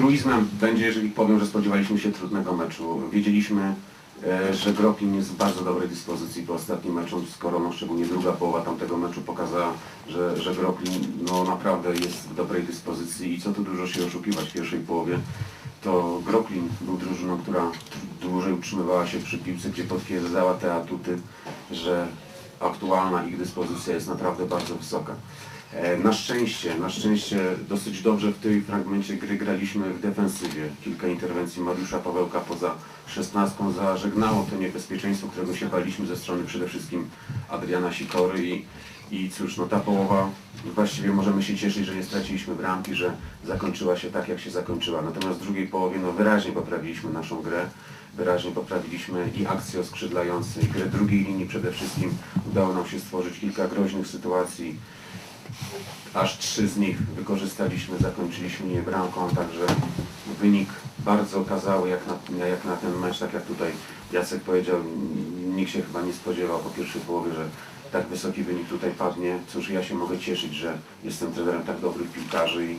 truizmem będzie, jeżeli powiem, że spodziewaliśmy się trudnego meczu. Wiedzieliśmy, e, że Groplin jest w bardzo dobrej dyspozycji po ostatnim meczu z Koroną, szczególnie druga połowa tamtego meczu pokazała, że, że Groplin no, naprawdę jest w dobrej dyspozycji i co tu dużo się oszukiwać w pierwszej połowie. To Groplin był drużyną, która dłużej utrzymywała się przy piłce, gdzie potwierdzała te atuty, że aktualna ich dyspozycja jest naprawdę bardzo wysoka. E, Na szczęście, na szczęście dosyć dobrze w tym fragmencie gry graliśmy w defensywie. Kilka interwencji Mariusza Pawełka poza szesnastką zażegnało to niebezpieczeństwo, którego się baliśmy ze strony przede wszystkim Adriana Sikory i, i cóż, no ta połowa właściwie możemy się cieszyć, że nie straciliśmy bramki, że zakończyła się tak, jak się zakończyła. Natomiast w drugiej połowie no wyraźnie poprawiliśmy naszą grę, wyraźnie poprawiliśmy i akcję skrzydlającej, grę drugiej linii przede wszystkim. Udało nam się stworzyć kilka groźnych sytuacji, aż trzy z nich wykorzystaliśmy, zakończyliśmy je bramką, także wynik bardzo okazały jak na, jak na ten mecz, tak jak tutaj Jacek powiedział, nikt się chyba nie spodziewał po pierwszej połowie, że tak wysoki wynik tutaj padnie. Cóż, ja się mogę cieszyć, że jestem trenerem tak dobrych piłkarzy i,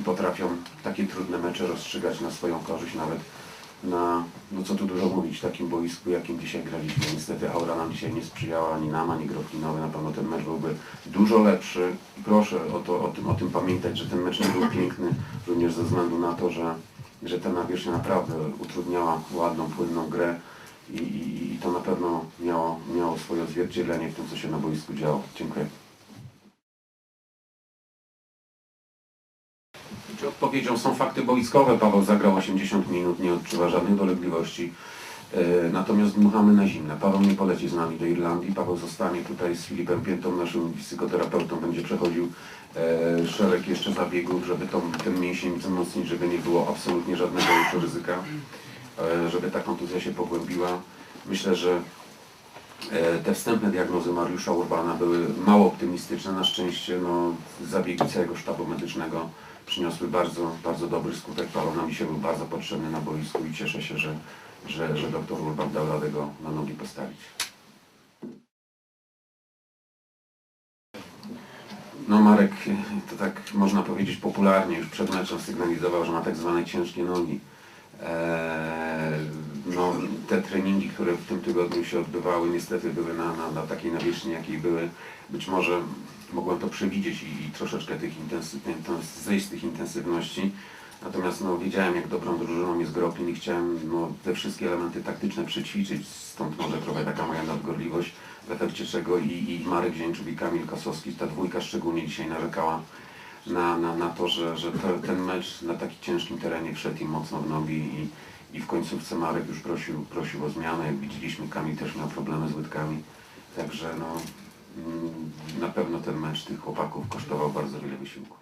i potrafią takie trudne mecze rozstrzygać na swoją korzyść, nawet na, no co tu dużo mówić, takim boisku, jakim dzisiaj graliśmy. Niestety aura nam dzisiaj nie sprzyjała, ani nam, ani Groplinowi. Na pewno ten mecz byłby dużo lepszy. Proszę o, to, o, tym, o tym pamiętać, że ten mecz nie był piękny, również ze względu na to, że, że ta nawierzchnia naprawdę utrudniała ładną, płynną grę i, i, i to na pewno miało, miało swoje odzwierciedlenie w tym, co się na boisku działo. Dziękuję. Odpowiedzią są fakty boiskowe? Paweł zagrał 80 minut, nie odczuwa żadnych dolegliwości. E, Natomiast dmuchamy na zimne. Paweł nie poleci z nami do Irlandii. Paweł zostanie tutaj z Filipem Piętą, naszym psychoterapeutą. Będzie przechodził e, szereg jeszcze zabiegów, żeby tą, ten mięsień wzmocnić, żeby nie było absolutnie żadnego ryzyka, e, żeby ta kontuzja się pogłębiła. Myślę, że Te wstępne diagnozy Mariusza Urbana były mało optymistyczne. Na szczęście no, zabiegi całego sztabu medycznego przyniosły bardzo, bardzo dobry skutek. Paweł nam dzisiaj był bardzo potrzebny na boisku i cieszę się, że, że, że doktor Urban dał radę go na nogi postawić. No Marek, to tak można powiedzieć popularnie, już przed meczem sygnalizował, że ma tak zwane ciężkie nogi. Eee, no, te treningi, które w tym tygodniu się odbywały, niestety były na, na, na takiej nawierzchni, jakiej były. Być może mogłem to przewidzieć i, i troszeczkę tych zejść z tych intensywności. Natomiast no, wiedziałem, jak dobrą drużyną jest Groplin i chciałem no, te wszystkie elementy taktyczne przećwiczyć. Stąd może trochę taka moja nadgorliwość, w efekcie czego i, i Marek Zięczuk i Kamil Kosowski, ta dwójka szczególnie dzisiaj narzekała na, na, na to, że, że to, ten mecz na takim ciężkim terenie wszedł im mocno w nogi i, i w końcówce Marek już prosił, prosił o zmianę. Jak widzieliśmy, Kamil też miał problemy z łydkami. Także no, na pewno ten mecz tych chłopaków kosztował bardzo wiele wysiłku.